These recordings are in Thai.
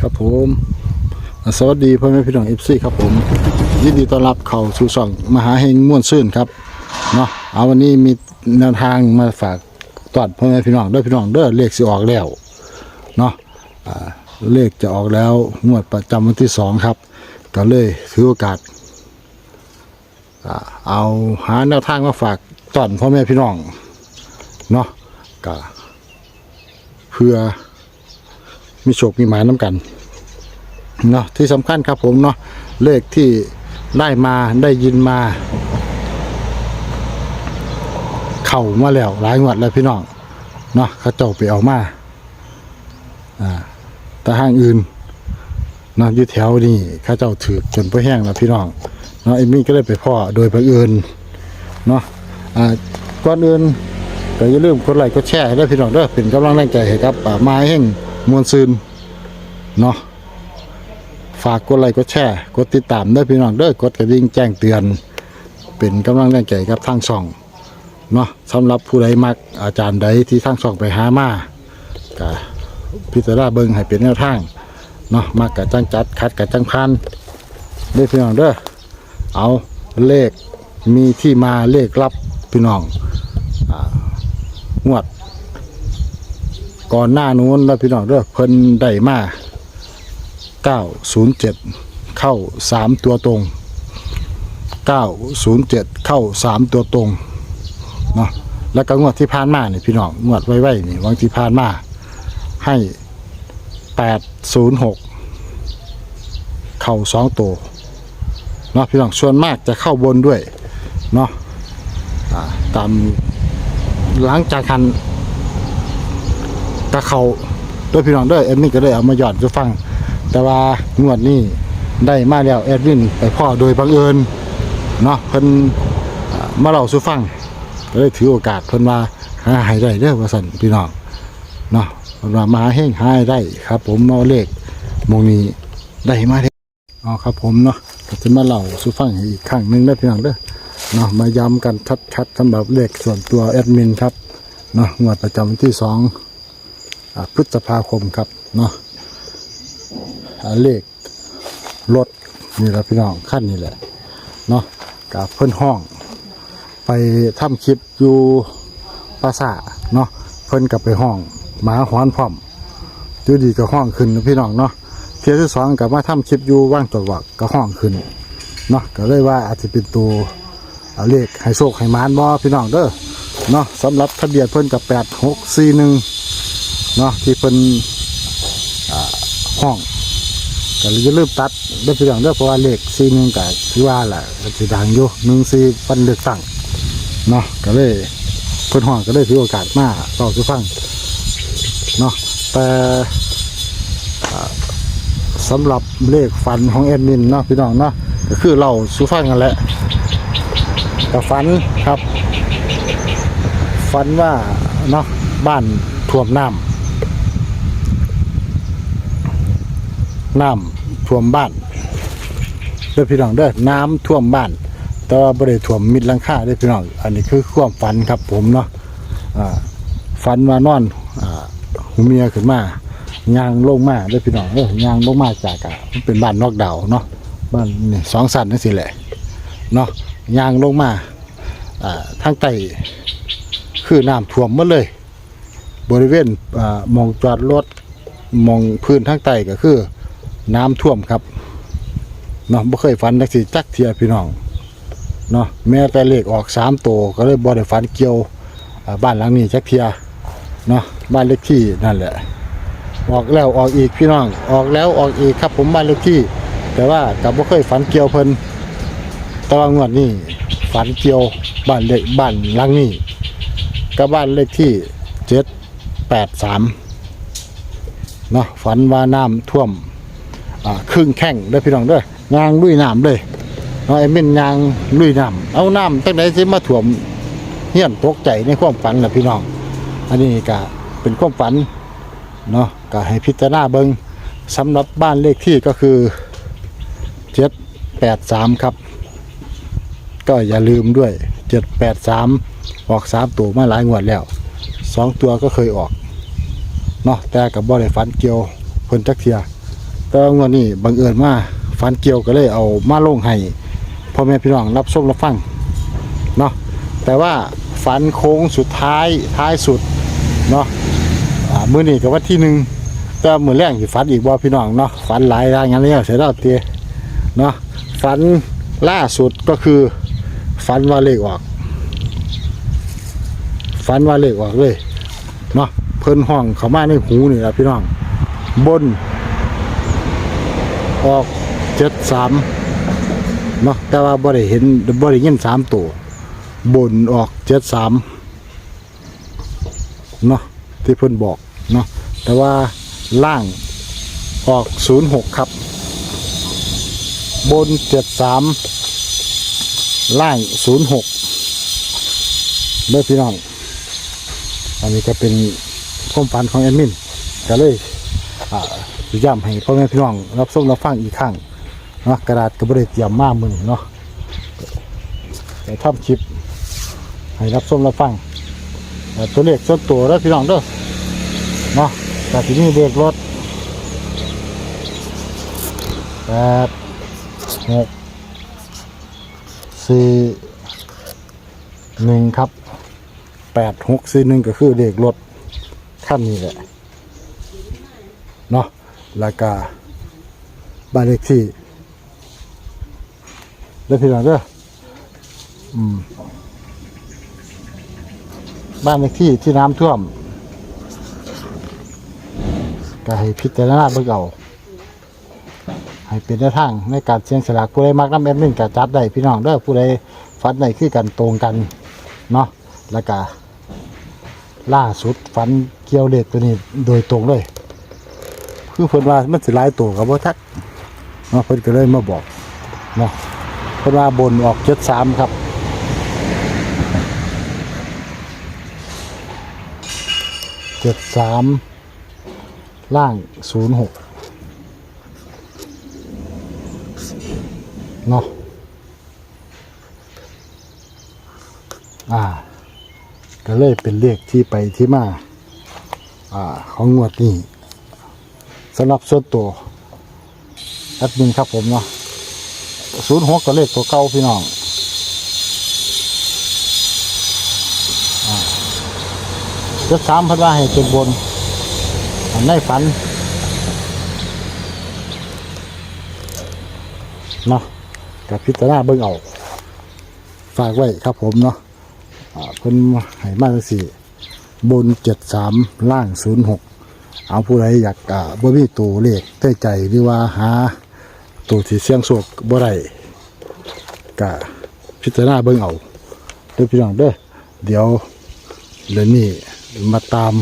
ครับผมสวัสดีพ่อแม่พี่น้องเอฟซีครับผมยินดีต้อนรับเข้าสู่ช่องมหาเฮงม่วนซื่นครับเนาะเอาวันนี้มีแนวทางมาฝากตอดพ่อแม่พี่น้องด้อพี่น้องเด้อเลขสิออกแล้วเนาะเลขจะออกแล้วงวดประจำวันที่สองครับ ก็เลยถือโอกาสเอาหาแนวทางมาฝากตอนพ่อแม่พี่น้องเนาะก็เพื่อ มีโชคมีหมายน้ำกันเนาะที่สำคัญครับผมเนาะเลขที่ได้มาได้ยินมา เข่ามาแล้วหลายงวดแล้วพี่น้องเนาะเขาเจ้าไปเอามาอ่าแต่ห้างอื่นเนาะอยู่แถวนี้เขาเจ้าถือจนเพื่อแห้งแล้วพี่น้องเนาะเอมี่ก็เลยไปพ่อโดยบังเอิญเนาะอ่าก่อนอื่นก็อย่าลืมกดไลค์กดแชร์ให้ด้วยพี่น้องเด้อเป็นกำลังแรงใจให้ครับป่าไม้แห่ง มวลซืนเนาะฝากกดไลค์กดแชร์กดติดตามด้วยพี่น้องเด้อกดกระดิ่งแจ้งเตือน เป็นกำลังแรงใจครับทางช่องเนาะสำหรับผู้ใดมักอาจารย์ใดที่ทางช่องไปหามาก็พิจารณาเบิ่งให้เป็นแนวทางเนาะมักกับจังจัดคัดกับจังพันด้อพี่น้องเด้อเอาเลขมีที่มาเลขลับพี่น้องงวด ก่อนหน้านู้นแล้วพี่น้องเด้อเพิ่นได้มา907 เข้า 3 ตัวตรง 907 เข้า 3 ตัวตรงเนาะแล้วก็งวดที่ผ่านมาเนี่ยพี่น้องงวดไว้ๆนี่วันที่ผ่านมาให้ 806 เข้า2ตัวเนาะพี่น้องส่วนมากจะเข้าบนด้วยเนาะตามหลังจากคัน ตะเขาด้วยพี่น้องด้วยเอ็ดมินก็ได้เอามาหยอดจะฟัง แต่ว่างวดนี้ได้มาแล้วเอ็ดมินไปพ่อโดยบังเอิญเนาะเพิ่นมาเล่าสู่ฟังก็เลยถือโอกาสเพิ่นมาหาให้ได้เด้อว่าสั่นพี่น้องเนาะเพิ่นว่ามาหาเฮงหาให้ได้ครับ ผมเอาเลขมงนี้ได้มาได้อ๋อครับผมเนาะก็จะมาเล่าสู่ฟังอีกครั้งหนึ่งเด้พี่น้องเด้อเนาะมาย้ำกันชัดๆสำหรับเลขส่วนตัวแอดมินครับเนาะงวดประจำวันที่สอง พฤษภาคมครับเนาะเลขรถนี่แหละพี่น้องขั้นนี่แหละเนาะกับเพื่อนห้อง ไปทำคลิปอยู่ภาษาเนาะเพิ่นกลับไปห้องหมาหอนพร้อมอยู่ดีก็ห้องขึ้นพี่น้องเนาะเที่ยที่สองกลับมาทำคลิปอยู่ว่างจดวักก็ห้องขึ้นเนาะก็เลยว่าอาจจะเป็นตัวเลขให้โชคให้หมานบ่พี่น้องเด้อเนาะสำหรับทะเบียนเพิ่นกับแปดหกสี่หนึ่ง เนาะที่เพิ่นอ่าห้องก็เลยเริ่าลืมตัดเด้อพี่น้องเด้อเพราะว่าเลขสี่หนึ่งก็ถือว่าแหละสีดังอยู่หนึ่งสี่ปันเลือกตั้งเนาะก็เลยเพิ่นห้องก็เลยถือโอกาสมาต่อสุฟังเนาะแต่อ่าสำหรับเลขฝันของแอดมินเนาะพี่น้องเนาะก็คือเราสุฟังกันแหละกับฝันครับ ฝันว่าเนาะบ้านท่วมน้ำ น้ำท่วมบ้านเด้อพี่น้องเด้อน้ำท่วมบ้าน แต่ว่าบริท่วมมิดหลังคาเด้อพี่น้อง อันนี้คือความฝันครับผมเนาะฝันว่านอนอหูเมียขึ้นมายางลงมาเด้อพี่น้องเด้อยางลงมาจากอะมันเป็นบ้านนอกดาวเนาะบ้านนี่สองสันนั่นสิแหละเนาะยางลงมาทางใต้คือน้ำท่วมหมดเลย บริเวณอมองจอดรถมองพื้นทางใต้ก็คือ น้ำท่วมครับเนาะบ่เคยฝันจักสิจักเทียพี่น้องเนาะแม้แต่เลขออกสามตัวก็เลยบ่ได้ฝันเกี่ยวบ้านหลังนี้จักเทียเนาะบ้านเลขที่นั่นแหละ ออกแล้วออกอีกพี่น้อง ออกแล้วออกอีกครับผมบ้านเลขที่ แต่ว่ากับบ่เคยฝันเกี่ยวเพิ่นแต่ว่างวดนี้ฝันเกี่ยวบ้านเล็กบ้านหลังนี้กับบ้านเลขที่เจ็ดแปดสามเนาะฝันว่าน้ำท่วม อ่าครึ่งแข้งเด้อพี่น้องเด้อยางลุยน้ำเลยเนาะไอ้เม่นยางลุยน้ำเอาน้ำตั้งไหนสิมาท่วมเฮี้ยนตกใจในความฝันนะพี่น้อง อันนี้ก็เป็นความฝันเนาะก็ให้พิจารณาเบิงสำหรับบ้านเลขที่ก็คือเจ็ดแปดสามครับ ก็อย่าลืมด้วยเจ็ดแปดสามออกสามตัวมาหลายงวดแล้วสองตัวก็เคยออกเนาะแต่กับบ่ได้ฝันเกี่ยวเพิ่นจักเทีย แต่ว่างวดนี้บังเอิญมาฝันเกี่ยวก็เลยเอามาลงให้พ่อแม่พี่น้องรับชมรับฟังเนาะแต่ว่าฝันโค้งสุดท้ายท้ายสุดเนาะอ่ามื้อนี้ก็วันที่หนึ่งแต่มื้อแรกสิฝันอีกบ่พี่น้องเนาะฝันหลายอย่างงั้นแล้วเสียดาวเตียเนาะฝันล่าสุดก็คือฝันว่าเลขออกฝันว่าเลขออกเลยเนาะเพิ่นห้องเขามาในหูนี่ล่ะพี่น้องบน ออกเจ็ดสามเนาะแต่ว่าบ่ได้เห็นบ่ได้ยินสามตัวบนออกเจ็ดสามเนาะที่เพิ่นบอกเนาะแต่ว่าล่างออกศูนย์หกครับ บนเจ็ดสามล่างศูนย์หกเด้อพี่น้อง อันนี้ก็เป็นความฝันของแอดมินก็เลย ย้ำให้พ่อแม่พี่น้องรับส่งรับฟังอีกครั้งเนาะกระดาษก็บริเตรียมมามือเนาะแต่ทำคลิปให้รับส่งรับฟังตัวเลขส่วนตัวแล้วพี่น้องเด้อเนาะแต่ที่นี่เลขรถแปดหกสี่หนึ่งครับแปดหกสี่หนึ่งก็คือเลขรถขั้นนี้แหละ แล้วก็บ้านเลขที่ได้พี่น้องเด้ออืมบ้านเลขที่ที่น้ำท่วมก็ให้พิจารณาเบิ่งเอาให้เป็นแนวทางในการเสี่ยงสลากผู้ใดมักน้ำแอดมินก็จัดได้พี่น้องเด้อผู้ใดฟันได้คือกันตรงกันเนาะแล้วก็ล่าสุดฟันเกี่ยวเด็กตัวนี้โดยตรงเลย คือเพิ่นว่ามันสิหลายตัวกับบ่ทักเนาะเพิ่นก็เลยมาบอกเนาะเพิ่นว่าบนออก73ครับ73ล่าง06เนาะอ่า ก็เลยเป็นเลขที่ไปที่มา อ่า ของงวดนี้ สำหรับส่วนตัวแอดมินครับผมเนาะศูนย์หกก็เลขตัวเก่าพี่น้องเจ็ดสามพันว่าให้เป็นบนในฝันเนาะกับพิจารณาเบิ่งเอาฝากไว้ครับผมเนาะเพิ่นให้มาสี่บนเจ็ดสามล่างศูนย์หก เอาผู้ใดอยากบ่มีตัวเลขใต้ใจหรือว่าหาตัวที่เสี่ยงโชคบ่ได้ก็พิจารณาเบิ่งเอาเด้อพี่น้องเด้อเดี๋ยวเดี๋ยวนี้มาตาม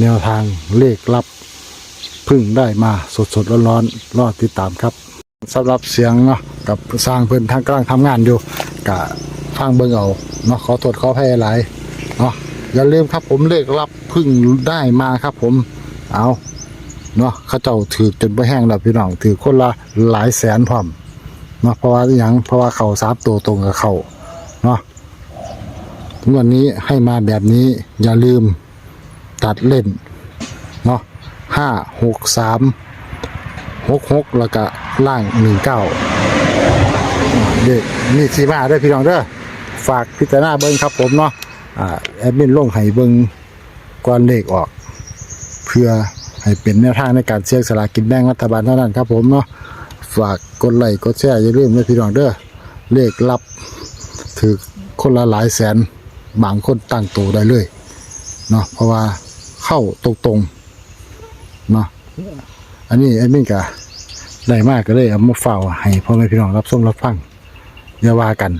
แนวทางเลขลับพึ่งได้มาสดๆร้อนๆรอติดตามครับสำหรับเสียงเนาะกับสร้างเพิ่อนทางกลังทำงานอยู่ก็ฟังเบิ่งเอาเนาะขอโทษขออภัยหลายเนาะ อย่าลืมครับผมเลขลับพึ่งได้มาครับผมเอาเนาะเขาเจ้าถือจนไม่แห้งแล้วพี่น้องถือคนละหลายแสนพร้อมเนาะเพราะว่าอย่างเพราะว่าเขาสามตัวตรงกับเขาเนาะวันนี้ให้มาแบบนี้อย่าลืมตัดเล่นเนาะห้าหกสามหกหกแล้วก็ล่างหนึ่งเก้าเด็กมีสีมาด้วยพี่น้องเด้อฝากพิจารณาเบิ้งครับผมเนาะ อ่าแอดมินลงให้เบิ้งก่อนเลขออก เพื่อให้เป็นแนวทางในการเสี่ยงสลากกินแบ่งรัฐบาลเท่านั้นครับผมเนาะฝากกดไลค์กดแชร์อย่าลืมนะพี่น้องเด้อเลขลับถือคนละหลายแสนบางคนตั้งตัวได้เลยเนาะเพราะว่าเข้าตรงๆเนาะอันนี้แอดมินกะได้มากก็เลยเอามาเฝ้าให้พ่อแม่พี่น้องรับชมรับฟังอย่าว่ากัน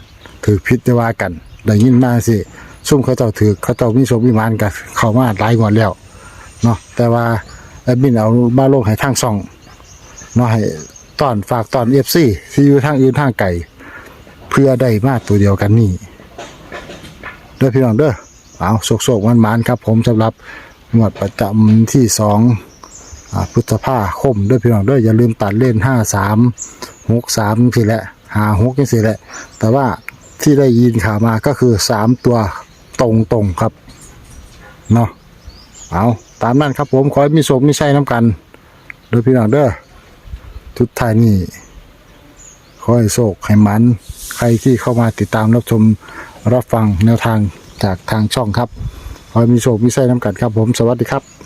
ถือพิษอย่าว่ากันได้ยินมาสิ ซุ่มเขาเจ้าถือเขาเจ้ามีโชคมีหมานกันเข้ามาหลายงวดแล้วเนาะแต่ว่าแอดมินเอามาโลงให้ทางช่องเนาะให้ตอนฝากตอนเอฟซีที่อยู่ทางอื่นทางไก่เพื่อได้มาตัวเดียวกันนี่เด้อพี่น้องเด้อเอาโศกๆมันมานครับ ผมสำหรับงวดประจำที่สองอ่าพฤษภาคมด้อพี่น้องเด้ออย่าลืมตัดเล่นห้าสามหกสามทีแหละหาหกยังสิแหละ แต่ว่าที่ได้ยินข่าวมาก็คือสามตัว ตรงๆครับ เนาะเอาตามนั้นครับผมขอให้มีโชคมีชัยน้ำกัน โดยพี่น้องเด้อทุกท่านนี่ขอให้โชคให้มัน ใครที่เข้ามาติดตามรับชมรับฟังแนวทางจากทางช่องครับขอให้มีโชคมีไส้น้ำกันครับผมสวัสดีครับ